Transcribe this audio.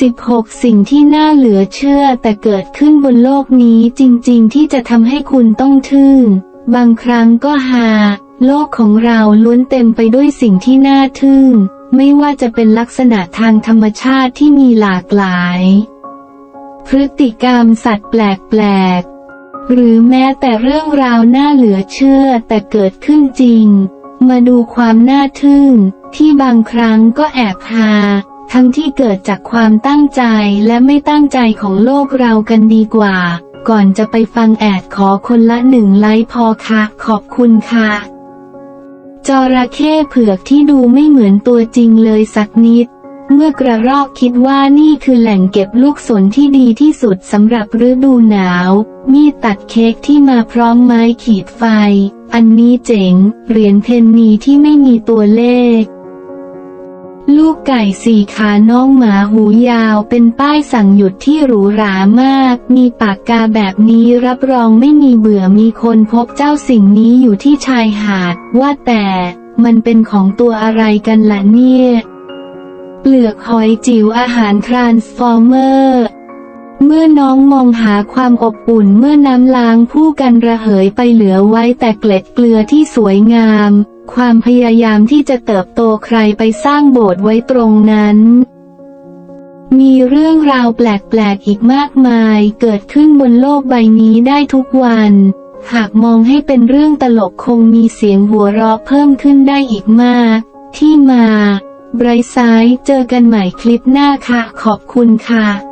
16 สิ่งที่น่าเหลือเชื่อแต่เกิดขึ้นบนโลกนี้จริงๆ ที่จะทำให้คุณต้องทึ่ง บางครั้งก็ฮาโลกของเราล้วนเต็มไปด้วยสิ่งที่น่าทึ่ง ไม่ว่าจะเป็นลักษณะทางธรรมชาติที่มีหลากหลาย พฤติกรรมสัตว์แปลกๆ หรือแม้แต่เรื่องราวน่าเหลือเชื่อแต่เกิดขึ้นจริง มาดูความน่าทึ่ง ที่บางครั้งก็แอบฮา ทั้งที่เกิดจากความตั้งใจและไม่ตั้งใจของโลกเรากันดีกว่า ก่อนจะไปฟังแอดขอคนละหนึ่งไลค์พอค่ะ ขอบคุณค่ะ จระเข้เผือกที่ดูไม่เหมือนตัวจริงเลยสักนิด เมื่อกระรอกคิดว่านี่คือแหล่งเก็บลูกสนที่ดีที่สุดสำหรับฤดูหนาว มีดตัดเค้กที่มาพร้อมไม้ขีดไฟ อันนี้เจ๋ง เหรียญเพนนีที่ไม่มีตัวเลข ไก่สี่ขาน้องหมาหูยาวเป็นป้ายสั่งหยุดที่หรูหรามาก มีปากกาแบบนี้รับรองไม่มีเบื่อมีคนพบเจ้าสิ่งนี้อยู่ที่ชายหาด ว่าแต่มันเป็นของตัวอะไรกันล่ะเนี่ย เปลือกหอยจิ๋วอาหารทรานส์ฟอร์เมอร์เมื่อน้องมองหาความอบอุ่นเมื่อน้ำล้างผู้กันระเหยไปเหลือไว้แต่เกล็ดเกลือที่สวยงาม ความพยายามที่จะเติบโตใครไปสร้างโบสถ์ไว้ตรงนั้น มีเรื่องราวแปลกๆอีกมากมายเกิดขึ้นบนโลกใบนี้ได้ทุกวัน หากมองให้เป็นเรื่องตลกคงมีเสียงหัวเราะเพิ่มขึ้นได้อีกมาก ที่มาไบรท์ไซด์เจอกันใหม่คลิปหน้าค่ะ ขอบคุณค่ะ